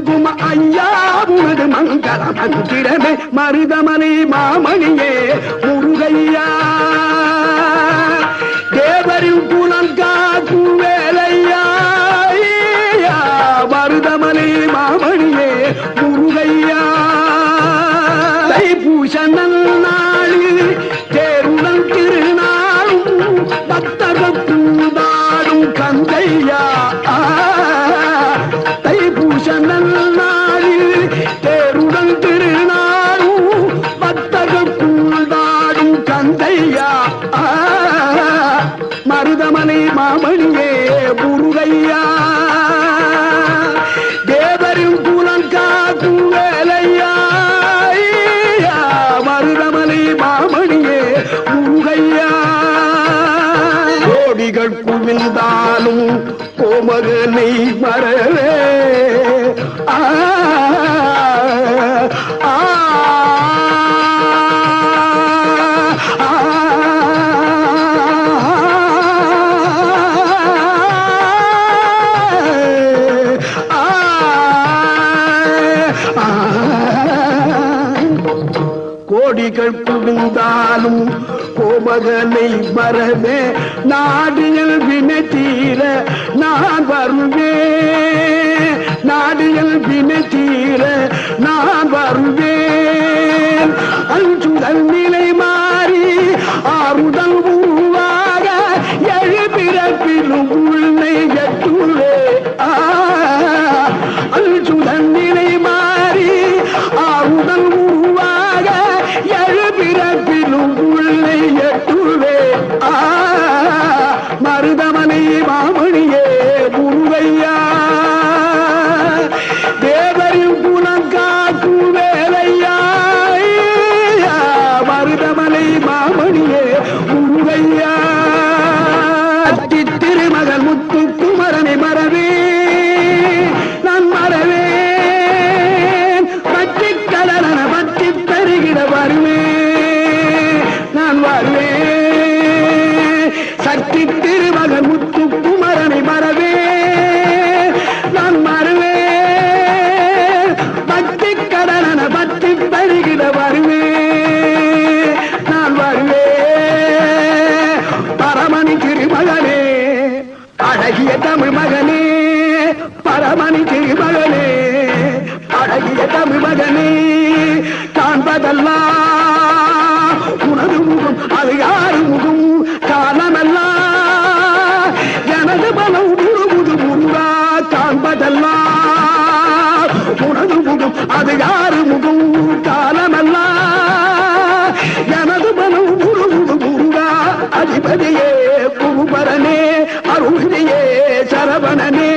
அழகிய குங்கும ஐயா உனது மங்கள மந்திரமே மருதமணி மாமணியே முருகையா. மணியே மாமணியே முருகையா. தேவரின் புலன் காக்கும் வேலையா மருதமலை மாமணியே முருகையா. கோடிகள் குவிந்தாலும் கோமகனை மறவே. ஆ, கோடிகள் குவிந்தாலும் கோமகனை வரவே நாடியல் வினை தீர நான் வருவே நாடியல் வினை தீர நான் வருவேன் அஞ்சுதல் அழகிய தமிழ் மகனே பரமணி திருமகனே அழகிய தமிழ் மகனே காண்பதெல்லாம் உனது முகம் அது யாரு முகம்? காலமெல்லாம் எனது பலம் முழுமுது முருகா. காண்பதெல்லாம் உனது முகம் அது யாரு முகம்? காலமெல்லாம் எனது பலம் முழுமுது முருகா. அதிபதியே அருகிலேயே சரவணனே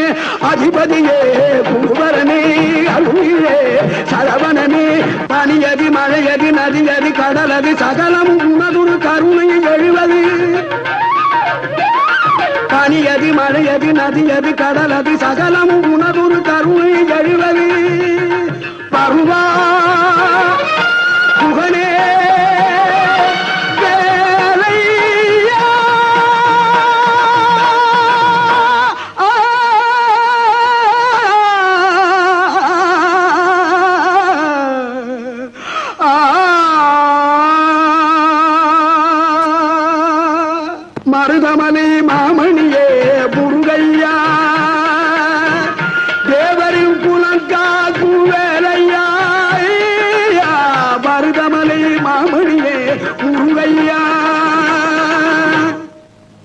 அதிபதியே குருபரனே அருகிலே சரவணனே பனியதி மழையதி நதியதி கடலதி சகலம் உனதுரு கருணை எழுவது. பனியதி மழையதி நதியதி கடலதி சகலம் உனதுரு மருதமலை மாமணியே முருகையா